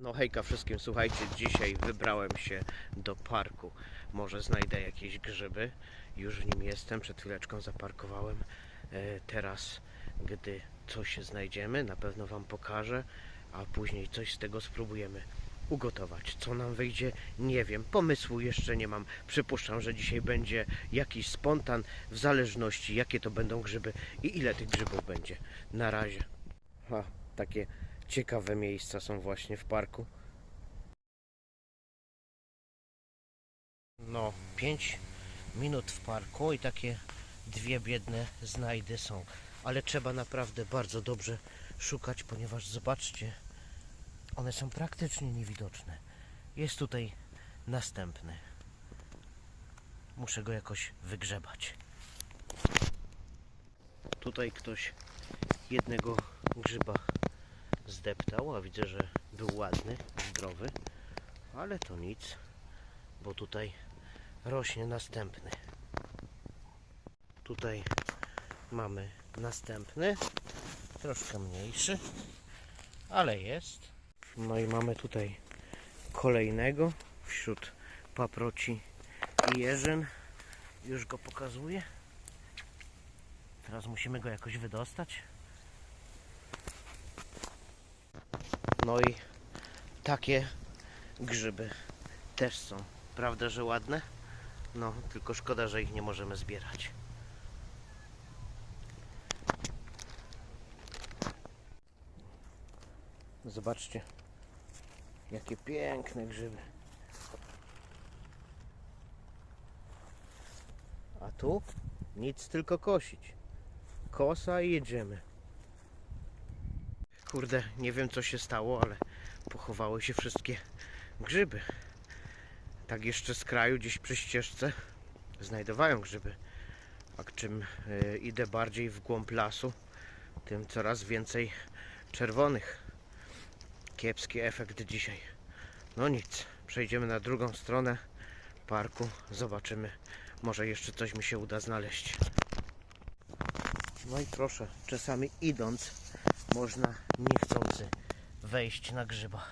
No hejka wszystkim, słuchajcie, dzisiaj wybrałem się do parku. Może znajdę jakieś grzyby. Już w nim jestem, przed chwileczką zaparkowałem. E, teraz, gdy coś znajdziemy, na pewno Wam pokażę, a później coś z tego spróbujemy ugotować. Co nam wyjdzie, nie wiem. Pomysłu jeszcze nie mam. Przypuszczam, że dzisiaj będzie jakiś spontan, w zależności jakie to będą grzyby i ile tych grzybów będzie. Na razie. Ha, takie ciekawe miejsca są właśnie w parku. No, 5 minut w parku i takie dwie biedne znajdy są. Ale trzeba naprawdę bardzo dobrze szukać, ponieważ zobaczcie, one są praktycznie niewidoczne. Jest tutaj następny. Muszę go jakoś wygrzebać. Tutaj ktoś jednego grzyba zdeptał, a widzę, że był ładny, zdrowy, ale to nic, bo tutaj rośnie następny. Tutaj mamy następny, troszkę mniejszy, ale jest. No i mamy tutaj kolejnego wśród paproci i jeżyn. Już go pokazuję. Teraz musimy go jakoś wydostać. No i takie grzyby też są. Prawda, że ładne? No, tylko szkoda, że ich nie możemy zbierać. Zobaczcie, jakie piękne grzyby. A tu nic, tylko kosić. Kosa i jedziemy. Kurde, nie wiem co się stało, ale pochowały się wszystkie grzyby. Tak jeszcze z kraju, gdzieś przy ścieżce, znajdowają grzyby. A czym y, idę bardziej w głąb lasu, tym coraz więcej czerwonych. Kiepski efekt dzisiaj. No nic, przejdziemy na drugą stronę parku, zobaczymy. Może jeszcze coś mi się uda znaleźć. No i proszę, czasami idąc można niechcący wejść na grzyba.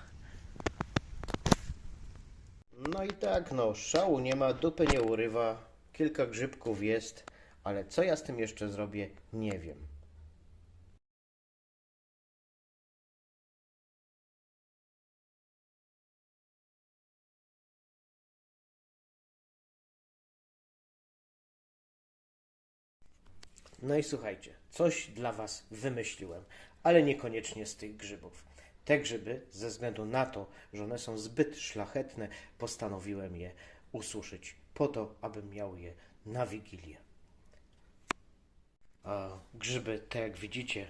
No i tak, no, szału nie ma, dupy nie urywa, kilka grzybków jest, ale co ja z tym jeszcze zrobię, nie wiem. No i słuchajcie, coś dla Was wymyśliłem, ale niekoniecznie z tych grzybów. Te grzyby, ze względu na to, że one są zbyt szlachetne, postanowiłem je ususzyć po to, abym miał je na Wigilię. A grzyby, tak jak widzicie,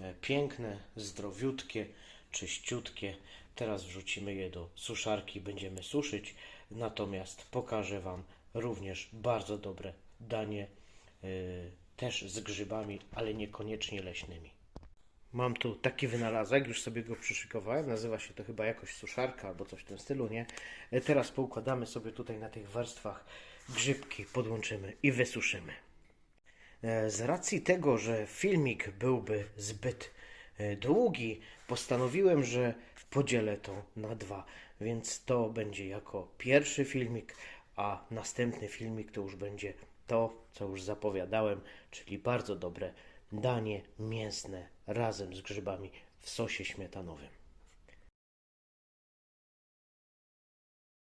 e, piękne, zdrowiutkie, czyściutkie. Teraz wrzucimy je do suszarki, będziemy suszyć. Natomiast pokażę Wam również bardzo dobre danie, e, też z grzybami, ale niekoniecznie leśnymi. Mam tu taki wynalazek, już sobie go przyszykowałem. Nazywa się to chyba jakoś suszarka albo coś w tym stylu, nie? E, Teraz poukładamy sobie tutaj na tych warstwach grzybki, podłączymy i wysuszymy. E, Z racji tego, że filmik byłby zbyt e, długi, postanowiłem, że podzielę to na dwa. Więc to będzie jako pierwszy filmik, a następny filmik to już będzie to, co już zapowiadałem, czyli bardzo dobre danie mięsne razem z grzybami w sosie śmietanowym.